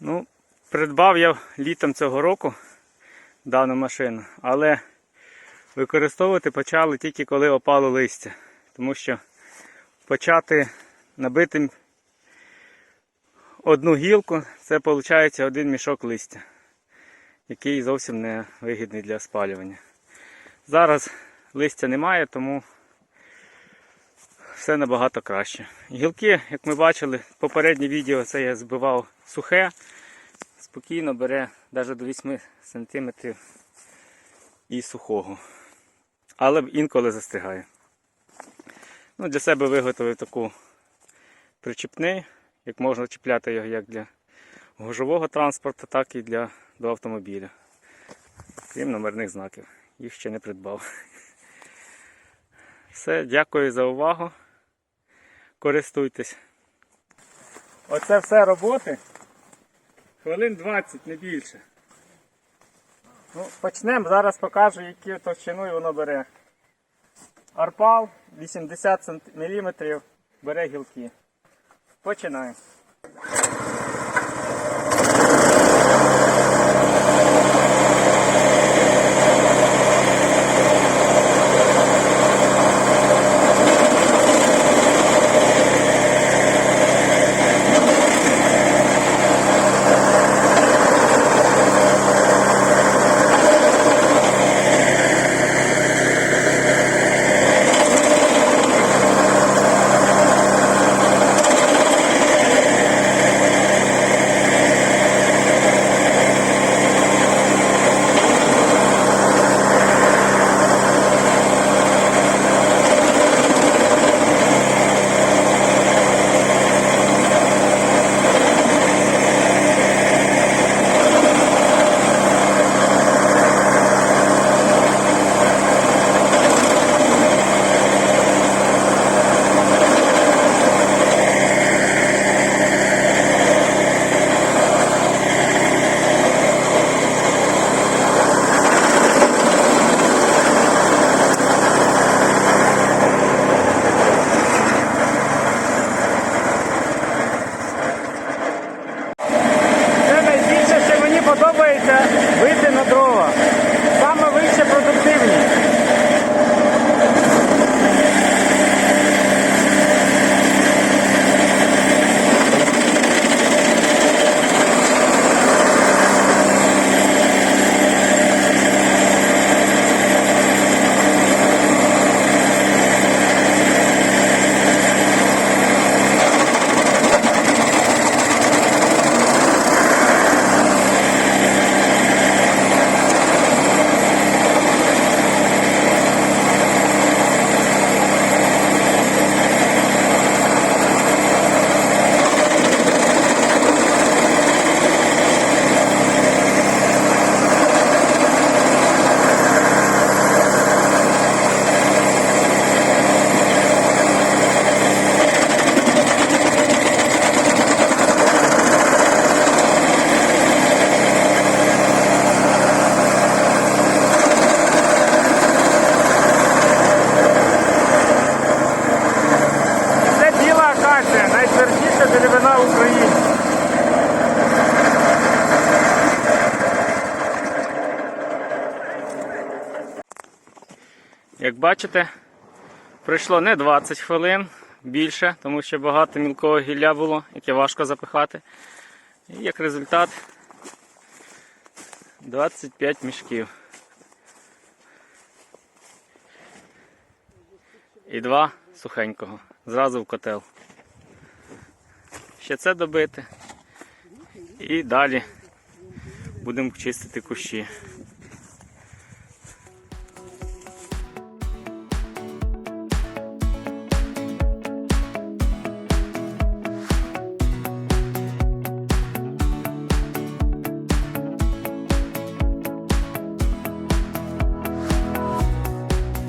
Ну, придбав я літом цього року дану машину, але використовувати почали тільки коли опало листя. Тому що почати набити одну гілку, це виходить один мішок листя, який зовсім не вигідний для спалювання. Зараз листя немає, тому все набагато краще. Гілки, як ми бачили, попереднє відео це я збивав сухе, спокійно бере навіть до 8 см і сухого. Але інколи застрягає. Ну, для себе виготовив таку причіпний, як можна чіпляти його як для гужового транспорту, так і для до автомобіля. Крім номерних знаків. Їх ще не придбав. Все, дякую за увагу. Користуйтесь. Оце все роботи. Хвилин 20, не більше. Ну, почнемо, зараз покажу, яку товщину воно бере. Арпал 80 мм бере гілки. Починаємо. Бачите, пройшло не 20 хвилин, більше, тому що багато мілкого гілля було, яке важко запихати. І як результат 25 мішків. І два сухенького. Зразу в котел. Ще це добити. І далі будемо чистити кущі.